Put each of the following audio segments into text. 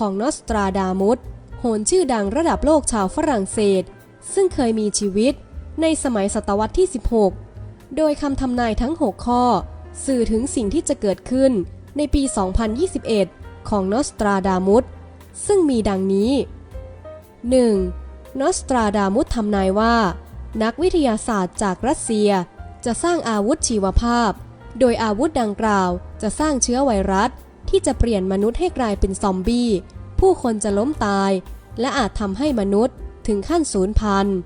ของนอสตราดามุสโหนชื่อดังระดับโลกชาวฝรั่งเศส ซึ่งเคยมีชีวิตในสมัยศตวรรษที่ 16 โดยคำทำนายทั้ง 6 ข้อ สื่อถึงสิ่งที่จะเกิดขึ้นในปี 2021 ของนอสตราดามุสซึ่งมีดังนี้ 1. นอสตราดามุสทำนายว่า นักวิทยาศาสตร์จากรัสเซียจะสร้างอาวุธชีวภาพ โดยอาวุธดังกล่าวจะสร้างเชื้อไวรัส ที่จะเปลี่ยนมนุษย์ให้กลายเป็นซอมบี้ ผู้คนจะล้มตาย และอาจทำให้มนุษย์ถึงขั้นสูญพันธุ์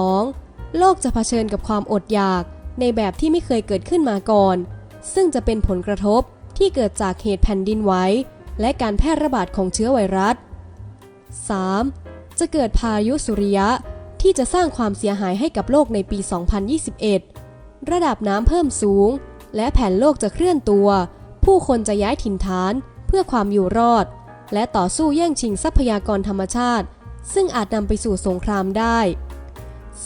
2. โลกจะเผชิญกับความอดอยาก ในแบบที่ไม่เคยเกิดขึ้นมาก่อน ซึ่งจะเป็นผลกระทบที่เกิดจากเหตุแผ่นดินไหวและการแพร่ระบาดของเชื้อไวรัส 3. จะเกิดพายุสุริยะที่จะสร้างความเสียหายให้กับโลกในปี 2021 ระดับน้ำเพิ่มสูง และแผ่นโลกจะเคลื่อนตัว ผู้คนจะย้ายถิ่นฐานเพื่อความอยู่รอด และต่อสู้แย่งชิงทรัพยากรธรรมชาติ ซึ่งอาจนำไปสู่สงครามได้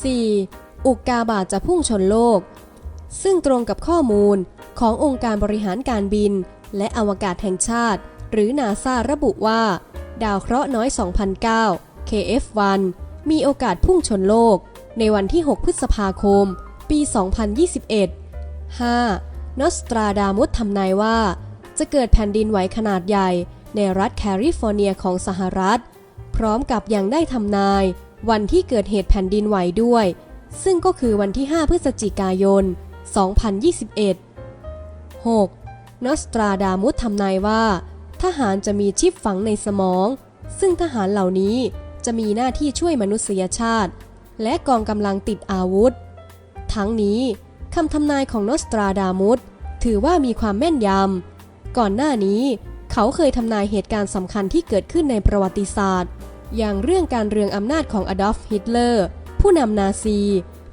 4. อุกกาบาตจะพุ่งชนโลก ซึ่งตรงกับข้อมูลขององค์การบริหารการบิน และอวกาศแห่งชาติ หรือนาซาระบุว่า ดาวเคราะห์น้อย 2009 KF1 มีโอกาสพุ่งชนโลก ในวันที่ 6 พฤษภาคม ปี 2021 5. นอสตราดามุสทำนายว่า จะเกิดแผ่นดินไหวขนาดใหญ่ ในรัฐแคลิฟอร์เนียของสหรัฐ พร้อมกับยังได้ทำนาย วันที่เกิดเหตุแผ่นดินไหวด้วย ซึ่งก็คือวันที่ 5 พฤศจิกายน 2021 6. นอสตราดามุสทำนายว่า ทหารจะมีชิปฝังในสมอง ซึ่งทหารเหล่านี้จะมีหน้าที่ช่วยมนุษยชาติ และกองกำลังติดอาวุธ ทั้งนี้ คำทำนายของนอสตราดามุสถือว่ามีความแม่นยำ ก่อนหน้านี้เขาเคยทำนายเหตุการณ์สำคัญที่เกิดขึ้นในประวัติศาสตร์ อย่างเรื่องการเรืองอำนาจของอดอล์ฟฮิตเลอร์ ผู้นำนาซี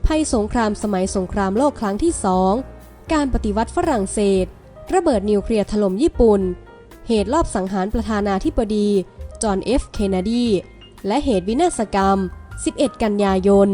ภัยสงครามสมัยสงครามโลกครั้งที่สอง การปฏิวัติฝรั่งเศส ระเบิดนิวเคลียร์ถล่มญี่ปุ่น เหตุลอบสังหารประธานาธิบดี จอห์นเอฟ เคนเนดี และเหตุวินาศกรรม 11 กันยายน